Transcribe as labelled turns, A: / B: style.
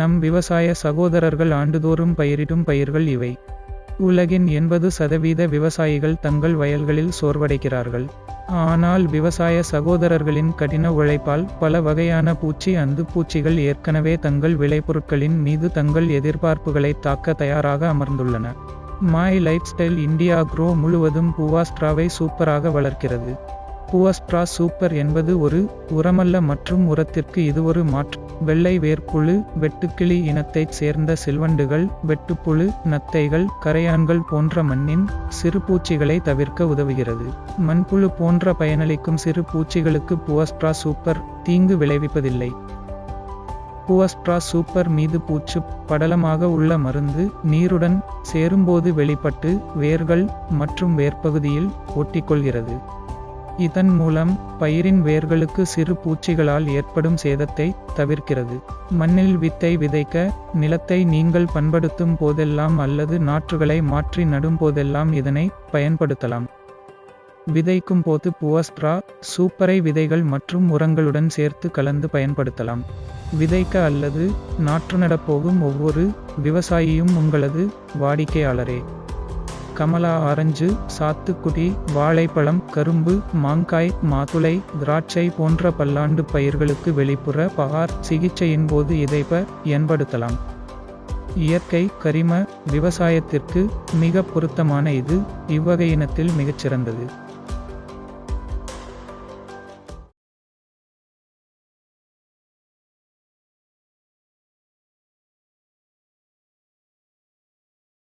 A: நம் விவசாய சகோதரர்கள் ஆண்டுதோறும் பயிரிடும் பயிர்கள் இவை. உலகின் எண்பது சதவீத விவசாயிகள் தங்கள் வயல்களில் சோர்வடைகிறார்கள். ஆனால் விவசாய சகோதரர்களின் கடின உழைப்பால் பல வகையான பூச்சி அந்து பூச்சிகள் ஏற்கனவே தங்கள் விளைபொருட்களின் மீது தங்கள் எதிர்பார்ப்புகளை தாக்க தயாராக அமர்ந்துள்ளன. மை லைஃப் ஸ்டைல் இந்தியா குரோ முழுவதும் பூவாஸ்ட்ராவை சூப்பராக வளர்க்கிறது. குவஸ்ட்ரா சூப்பர் என்பது ஒரு உரமல்ல மற்றும் உரத்திற்கு இது ஒரு மாற்று. வெள்ளை வேர்ப்புழு வெட்டுக்கிளி இனத்தைச் சேர்ந்த செல்வண்டுகள் வெட்டுப்புழு நத்தைகள் கரையான்கள் போன்ற மண்ணின் சிறு பூச்சிகளை தவிர்க்க உதவுகிறது. மண்புழு போன்ற பயனளிக்கும் சிறு பூச்சிகளுக்கு புவஸ்ட்ரா சூப்பர் தீங்கு விளைவிப்பதில்லை. புவஸ்ட்ரா சூப்பர் மீது பூச்சு படலமாக உள்ள மருந்து நீருடன் சேரும்போது வெளிப்பட்டு வேர்கள் மற்றும் வேர்ப்பகுதியில் ஒட்டிக்கொள்கிறது. இதன் மூலம் பயிரின் வேர்களுக்கு சிறு பூச்சிகளால் ஏற்படும் சேதத்தை தவிர்க்கிறது. மண்ணில் வித்தை விதைக்க நிலத்தை நீங்கள் பண்படுத்தும் போதெல்லாம் அல்லது நாற்றுகளை மாற்றி நடும் போதெல்லாம் இதனை பயன்படுத்தலாம். விதைக்கும் போது புவஸ்ட்ரா சூப்பரை விதைகள் மற்றும் உரங்களுடன் சேர்த்து கலந்து பயன்படுத்தலாம். விதைக்க அல்லது நாற்று நடப்போகும் ஒவ்வொரு விவசாயியும் உங்களது வாடிக்கையாளரே. கமலா ஆரஞ்சு சாத்துக்குடி வாழைப்பழம் கரும்பு மாங்காய் மாதுளை திராட்சை போன்ற பல்லாண்டு பயிர்களுக்கு வெளிப்புற பகார் சிகிச்சையின் போது இதைப்ப பயன்படுத்தலாம் இயற்கை கரிம விவசாயத்திற்கு மிக பொருத்தமான இது. இவ்வகையினத்தில் மிகச்சிறந்தது.